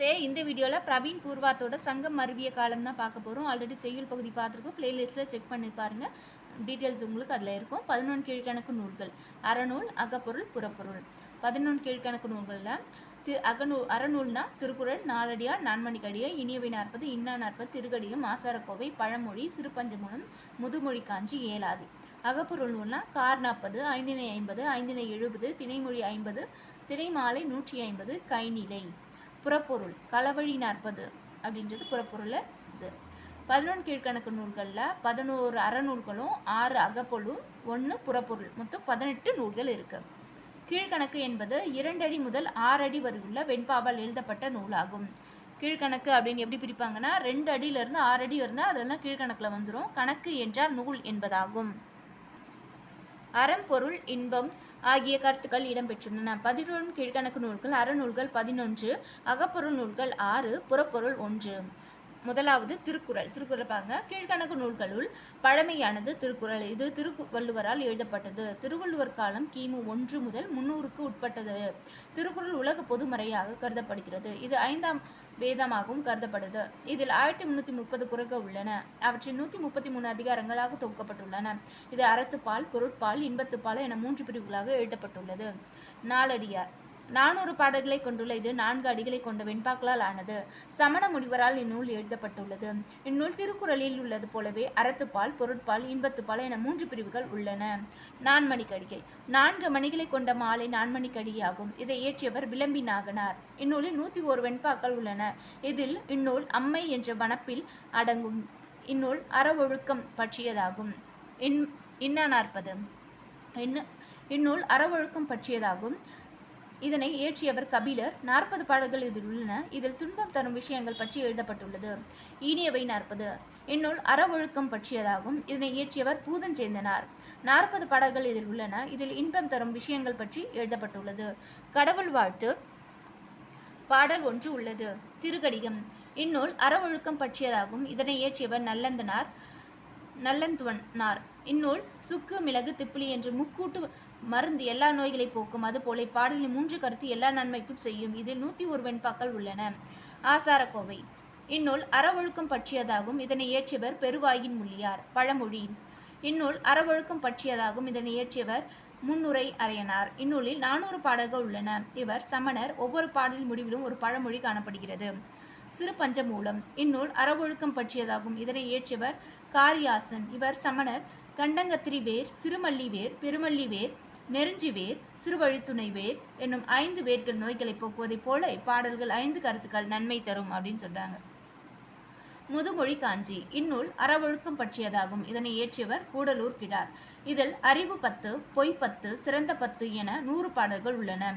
நமஸ்தே இந்த வீடியோவில் பிரவீன் பூர்வாத்தோட சங்கம் மருவிய காலம் தான் பார்க்க போகிறோம் ஆல்ரெடி செய்யுள் பகுதி பார்த்துருக்கோம். பிளேலிஸ்ட்டில் செக் பண்ணி பாருங்கள் டீட்டெயில்ஸ் உங்களுக்கு அதில் இருக்கும். பதினொன்று கீழ்கணக்கு நூல்கள். அறநூல் அகப்பொருள் புறப்பொருள். பதினொன்று கீழ்கணக்கு நூல்களில் தி அகநூல் அறநூல்னா திருக்குறள் நாலடியார் நான்மணிக்கடிகை இனியவை நாற்பது இன்னா நாற்பது திருக்கடியும் ஆசாரக்கோவை பழமொழி சிறுபஞ்சமூலம் முதுமொழி காஞ்சி ஏலாதி அகப்பொருள் நூல்னா கார் நாற்பது ஐந்தினை ஐம்பது ஐந்தினை எழுபது திணைமொழி ஐம்பது திரைமாலை நூற்றி ஐம்பது கைநிலை. புறப்பொருள் களவழி நாற்பது அப்படின்றது புறப்பொருளில் இது. பதினொன்று கீழ்கணக்கு நூல்களில் பதினோரு அறநூல்களும் ஆறு அகப்பொழும் ஒன்று புறப்பொருள். மொத்தம் பதினெட்டு நூல்கள் இருக்குது கீழ்கணக்கு என்பது இரண்டடி முதல் ஆறடி வரை உள்ள வெண்பாவால் எழுதப்பட்ட நூலாகும். கீழ்கணக்கு அப்படின்னு எப்படி பிரிப்பாங்கன்னா ரெண்டு அடியிலிருந்து ஆறு அடி இருந்தால் அதெல்லாம் கீழ்கணக்கில் வந்துடும் கணக்கு என்றால் நூல் என்பதாகும். அறம்பொருள் இன்பம் ஆகிய கருத்துக்கள் இடம்பெற்றுள்ளன. பதினொன்று கீழ்கணக்கு நூல்கள் அறநூல்கள் பதினொன்று அகப்பொருள் நூல்கள் ஆறு புறப்பொருள் ஒன்று. முதலாவது திருக்குறள். திருக்குறள் பாருங்க. கீழ்கணக்கு நூல்களுள் பழமையானது திருக்குறள். இது திருவள்ளுவரால் எழுதப்பட்டது. திருவள்ளுவர் காலம் கிமு ஒன்று முதல் முன்னூறுக்கு உட்பட்டது. திருக்குறள் உலக பொதுமறையாக கருதப்படுகிறது. இது ஐந்தாம் வேதமாகவும் கருதப்படுது. இதில் ஆயிரத்தி முன்னூற்றி முப்பது குறள்கள் உள்ளன. அவற்றில் நூற்றி முப்பத்தி மூணு அதிகாரங்களாக தொகுக்கப்பட்டுள்ளன. இது அறத்துப்பால் பொருட்பால் இன்பத்துப்பால் என மூன்று பிரிவுகளாக எழுதப்பட்டுள்ளது. நாலடியார் நானூறு பாடல்களை கொண்டுள்ள இது நான்கு அடிகளை கொண்ட வெண்பாக்களால் ஆனது. சமண முனிவரால் இந்நூல் எழுதப்பட்டுள்ளது. இந்நூல் திருக்குறளில் உள்ளது போலவே அறத்துப்பால் பொருட்பால் இன்பத்துப்பால் என மூன்று பிரிவுகள் உள்ளன. நான்மணிக்கடிகை. நான்கு மணிகளை கொண்ட மாலை நான்மணிக்கடியாகும். இதை இயற்றியவர் விளம்பி நாகனார். இந்நூலில் நூற்றி ஓர் வெண்பாக்கள் உள்ளன. இதில் இந்நூல் அம்மை என்ற வனப்பில் அடங்கும். இந்நூல் அறவொழுக்கம் பற்றியதாகும். இன் இன்னா நாற்பது இன்னு இந்நூல் அறவொழுக்கம் பற்றியதாகும். இதனை இயற்றியவர் கபிலர். நாற்பது பாடல்கள் இதில் உள்ளன இதில் துன்பம் தரும் விஷயங்கள் பற்றி எழுதப்பட்டுள்ளது. இனியவை நாற்பது. இந்நூல் அறவொழுக்கம் பற்றியதாகும். இதனை இயற்றியவர் பூதஞ்சேந்தனார். நாற்பது பாடல்கள் இதில் உள்ளன இதில் இன்பம் தரும் விஷயங்கள் பற்றி எழுதப்பட்டுள்ளது. கடவுள் வாழ்த்து. பாடல் ஒன்று உள்ளது. திருக்கடிகம். இந்நூல் அறவொழுக்கம் பற்றியதாகும். இதனை இயற்றியவர் நல்லந்தனார் நல்லந்துவனார். இந்நூல் சுக்கு மிளகு திப்பிலி என்று முக்கூட்டு மருந்து எல்லா நோய்களை போக்கும். அதுபோல இப்பாடலின் மூன்று கருத்து எல்லா நன்மைக்கும் செய்யும். இதில் நூற்றி ஒரு வெண்பாக்கள் உள்ளன. ஆசாரக்கோவை. இந்நூல் அறவொழுக்கம் பற்றியதாகும். இதனை இயற்றியவர் பெருவாயின் முள்ளியார் பழமொழி. இந்நூல் அறவொழுக்கம் பற்றியதாகும். இதனை இயற்றியவர் முன்னுரை அறையனார் இந்நூலில் நானூறு பாடல்கள் உள்ளன. இவர் சமணர். ஒவ்வொரு பாடலின் முடிவிலும் ஒரு பழமொழி காணப்படுகிறது. சிறு பஞ்சமூலம். இந்நூல் அறவொழுக்கம் பற்றியதாகும். இதனை இயற்றியவர் காரியாசன். இவர் சமணர். கண்டங்கத்திரி வேர் சிறுமல்லி வேர் பெருமல்லி வேர் நெருஞ்சி வேர் சிறுவழித்துணை வேர் என்னும் ஐந்து வேர்கள் நோய்களை போக்குவதைப் போல இப்பாடல்கள் ஐந்து கருத்துக்கள் நன்மை தரும் அப்படின்னு சொல்றாங்க. முதுமொழி காஞ்சி இந்நூல் அறவொழுக்கம் பற்றியதாகும். இதனை இயற்றியவர் கூடலூர் கிடார். இதில் அறிவு பத்து பொய் பத்து சிறந்த பத்து என நூறு பாடல்கள் உள்ளன.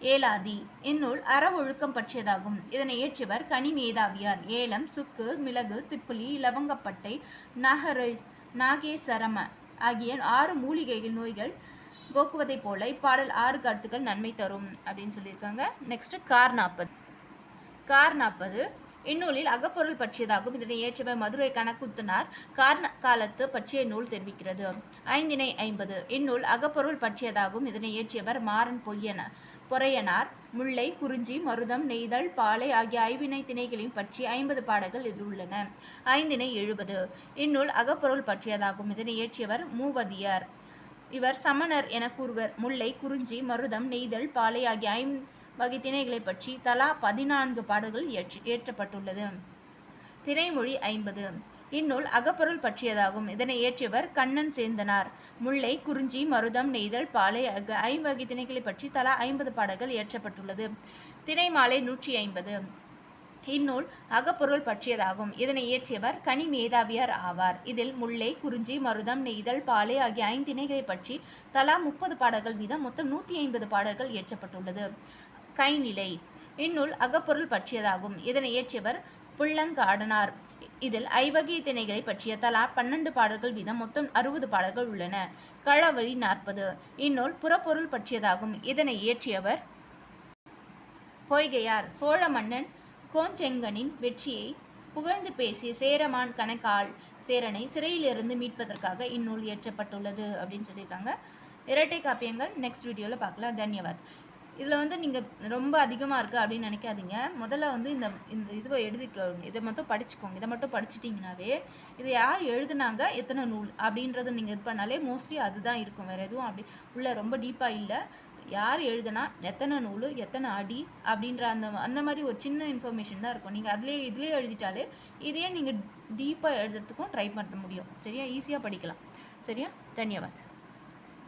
ஏலாதி இந்நூல் அறவொழுக்கம் பற்றியதாகும். இதனை இயற்றியவர் கனிமேதாவியார். ஏலம் சுக்கு மிளகு திப்புலி லவங்கப்பட்டை நகரை நாகேசரம ஆகிய ஆறு மூலிகைகள் நோய்கள் போக்குவதைப் போல இப்பாடல் ஆறு கருத்துக்கள் நன்மை தரும் அப்படின்னு சொல்லியிருக்காங்க. நெக்ஸ்ட் கார் நாற்பது. கார் நாற்பது. இந்நூலில் அகப்பொருள் பற்றியதாகும். இதனை ஏற்றவை மதுரை கணக்குத்தனார். கார்ண காலத்து பற்றிய நூல் தெரிவிக்கிறது. ஐந்தினை ஐம்பது. இந்நூல் அகப்பொருள் பற்றியதாகும். இதனை இயற்றியவர் மாறன் பொய்யன. பொறையனார் முல்லை குறிஞ்சி மருதம் நெய்தல் பாலை ஆகிய ஐவினை திணைகளையும் பற்றி ஐம்பது பாடல்கள் இதில் உள்ளன. ஐந்தினை எழுபது. இந்நூல் அகப்பொருள் பற்றியதாகும். இதனை இயற்றியவர் மூவதியார். இவர் சமணர் என கூறுவர். முல்லை குறிஞ்சி மருதம் நெய்தல் பாலை ஆகிய ஐம் வகை திணைகளை பற்றி தலா பதினான்கு பாடல்கள் இயற்றி இயற்றப்பட்டுள்ளது. திணைமொழி ஐம்பது. இந்நூல் அகப்பொருள் பற்றியதாகும். இதனை இயற்றியவர் கண்ணன் சேர்ந்தனார் முல்லை குறிஞ்சி மருதம் நெய்தல் பாலை அக ஐம்பகை திணைகளை பற்றி தலா ஐம்பது பாடல்கள் இயற்றப்பட்டுள்ளது. திணைமாலை நூற்றி ஐம்பது. இந்நூல் அகப்பொருள் பற்றியதாகும். இதனை இயற்றியவர் கனி மேதாவியார் ஆவார். இதில் முல்லை குறிஞ்சி மருதம் நெய்தல் பாலை ஆகிய ஐந்திணைகளை பற்றி தலா முப்பது பாடல்கள் வீதம் மொத்தம் நூற்றி ஐம்பது பாடல்கள் இயற்றப்பட்டுள்ளது. கைநிலை. இந்நூல் அகப்பொருள் பற்றியதாகும். இதனை இயற்றியவர் புள்ளங்காடனார். இதில் ஐவகை திணைகளை பற்றிய தலா பன்னெண்டு பாடல்கள் வீதம் மொத்தம் அறுபது பாடல்கள் உள்ளன. களவழி நாற்பது. இந்நூல் புறப்பொருள் பற்றியதாகும். இதனை இயற்றியவர் பொய்கையார். சோழ மன்னன் கோஞ்செங்கனின் வெற்றியை புகழ்ந்து பேசிய சேரமான் கணக்கால் சேரனை சிறையிலிருந்து மீட்பதற்காக இந்நூல் இயற்றப்பட்டுள்ளது அப்படின்னு சொல்லியிருக்காங்க. இரட்டை காப்பியங்கள். நெக்ஸ்ட் வீடியோவில் பார்க்கலாம். தன்யவாத். இதில் வந்து நீங்கள் ரொம்ப அதிகமாக இருக்குது அப்படின்னு நினைக்காதீங்க. முதல்ல வந்து இந்த இந்த இதுவை எழுதிக்கோங்க. இதை மட்டும் படிச்சுக்கோங்க. இதை மட்டும் படிச்சிட்டிங்கனாவே இதை யார் எழுதுனாங்க? எத்தனை நூல்? அப்படின்றத நீங்கள் இது பண்ணாலே மோஸ்ட்லி அதுதான் இருக்கும். வேறு எதுவும் அப்படி உள்ள ரொம்ப டீப்பாக இல்லை. யார் எழுதுனா எத்தனை நூல் எத்தனை அடி அப்படின்ற அந்த அந்த மாதிரி ஒரு சின்ன இன்ஃபர்மேஷன் தான் இருக்கும். நீங்கள் அதுலேயே இதுலேயே எழுதிட்டாலே இதையே நீங்கள் டீப்பாக எழுதுறதுக்கும் ட்ரை பண்ண முடியும். சரியா? ஈஸியாக படிக்கலாம். சரியா? தன்யவாத்.